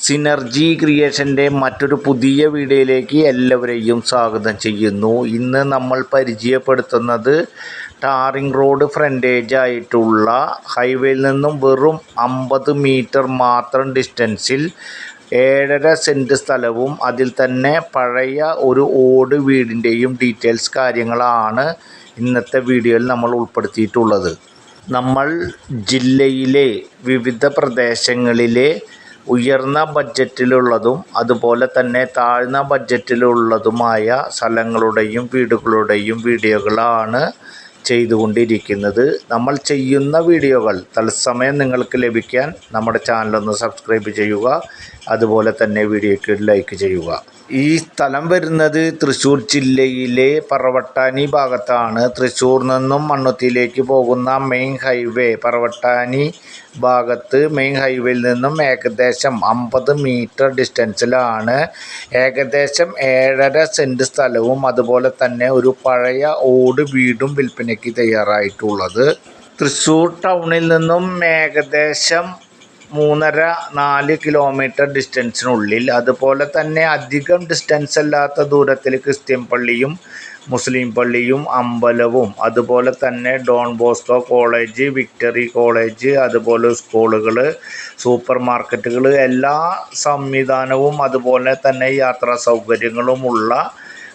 Synergy ക്രിയേഷന്റെ മറ്റൊരു പുതിയ വീഡിയോയിലേക്ക് എല്ലാവരെയും സ്വാഗതം ചെയ്യുന്നു. ഇന്ന് നമ്മൾ പരിചയപ്പെടുത്തുന്നത് ടാറിംഗ് റോഡ് ഫ്രണ്ടേജ് ആയിട്ടുള്ള ഹൈവേയിൽ നിന്നും വെറും അമ്പത് മീറ്റർ മാത്രം ഡിസ്റ്റൻസിൽ ഏഴര സെന്റ് സ്ഥലവും അതിൽ തന്നെ പഴയ ഒരു ഓട് വീടിന്റെയും ഡീറ്റെയിൽസ് കാര്യങ്ങളാണ് ഇന്നത്തെ വീഡിയോയിൽ നമ്മൾ ഉൾപ്പെടുത്തിയിട്ടുള്ളത്. നമ്മൾ ജില്ലയിലെ വിവിധ പ്രദേശങ്ങളിലെ ഉയർന്ന ബഡ്ജറ്റിലുള്ളതും അതുപോലെ തന്നെ താഴ്ന്ന ബഡ്ജറ്റിലുള്ളതുമായ സ്ഥലങ്ങളുടെയും വീടുകളുടെയും വീഡിയോകളാണ് ചെയ്തുകൊണ്ടിരിക്കുന്നത്. നമ്മൾ ചെയ്യുന്ന വീഡിയോകൾ തത്സമയം നിങ്ങൾക്ക് ലഭിക്കാൻ നമ്മുടെ ചാനലൊന്ന് സബ്സ്ക്രൈബ് ചെയ്യുക അതുപോലെ തന്നെ വീഡിയോയ്ക്ക് ലൈക്ക് ചെയ്യുക. ഈ സ്ഥലം വരുന്നത് തൃശ്ശൂർ ജില്ലയിലെ പറവട്ടാനി ഭാഗത്താണ്. തൃശ്ശൂർ നിന്നും മണ്ണുത്തിയിലേക്ക് പോകുന്ന മെയിൻ ഹൈവേ പറവട്ടാനി ഭാഗത്ത് മെയിൻ ഹൈവേയിൽ നിന്നും ഏകദേശം അമ്പത് മീറ്റർ ഡിസ്റ്റൻസിലാണ് ഏകദേശം ഏഴര സെന്റ് സ്ഥലവും അതുപോലെ തന്നെ ഒരു പഴയ ഓട് വീടും വിൽപ്പനയ്ക്ക് തയ്യാറായിട്ടുള്ളത്. തൃശ്ശൂർ ടൗണിൽ നിന്നും ഏകദേശം മൂന്നര നാല് കിലോമീറ്റർ ഡിസ്റ്റൻസിനുള്ളിൽ അതുപോലെ തന്നെ അധികം ഡിസ്റ്റൻസ് അല്ലാത്ത ദൂരത്തിൽ ക്രിസ്ത്യൻ പള്ളിയും മുസ്ലിം പള്ളിയും അമ്പലവും അതുപോലെ തന്നെ Don Bosco college Victory college അതുപോലെ സ്കൂളുകൾ സൂപ്പർ മാർക്കറ്റുകൾ എല്ലാ സംവിധാനവും അതുപോലെ തന്നെ യാത്രാ സൗകര്യങ്ങളുമുള്ള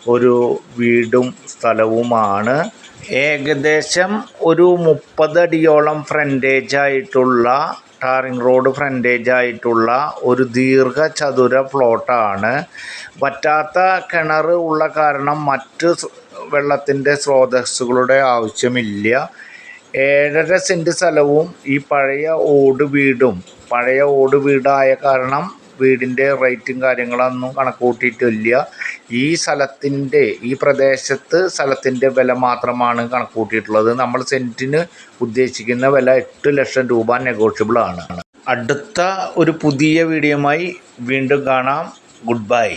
ഒരു വീടും സ്ഥലവുമാണ്. ഏകദേശം ഒരു മുപ്പതടിയോളം ഫ്രണ്ടേജ് ആയിട്ടുള്ള ടാറിംഗ് റോഡ് ഫ്രണ്ടേജ് ആയിട്ടുള്ള ഒരു ദീർഘചതുര പ്ലോട്ടാണ് വറ്റാത്ത കിണർ ഉള്ള കാരണം മറ്റ് വെള്ളത്തിന്റെ സ്രോതസ്സുകളുടെ ആവശ്യമില്ല. ഏഴര സെന്റ് സ്ഥലവും ഈ പഴയ ഓട് വീടും. പഴയ ഓട് വീടായ കാരണം വീടിന്റെ റേറ്റും കാര്യങ്ങളൊന്നും കണക്ക് കൂട്ടിയിട്ടില്ല ഈ സ്ഥലത്തിന്റെ ഈ പ്രദേശത്ത് സ്ഥലത്തിന്റെ വില മാത്രമാണ് കണക്കൂട്ടിയിട്ടുള്ളത്. നമ്മൾ സെന്റിന് ഉദ്ദേശിക്കുന്ന വില എട്ട് ലക്ഷം രൂപ നെഗോഷ്യബിൾ ആണ്. അടുത്ത ഒരു പുതിയ വീഡിയോയുമായി വീണ്ടും കാണാം. Good bye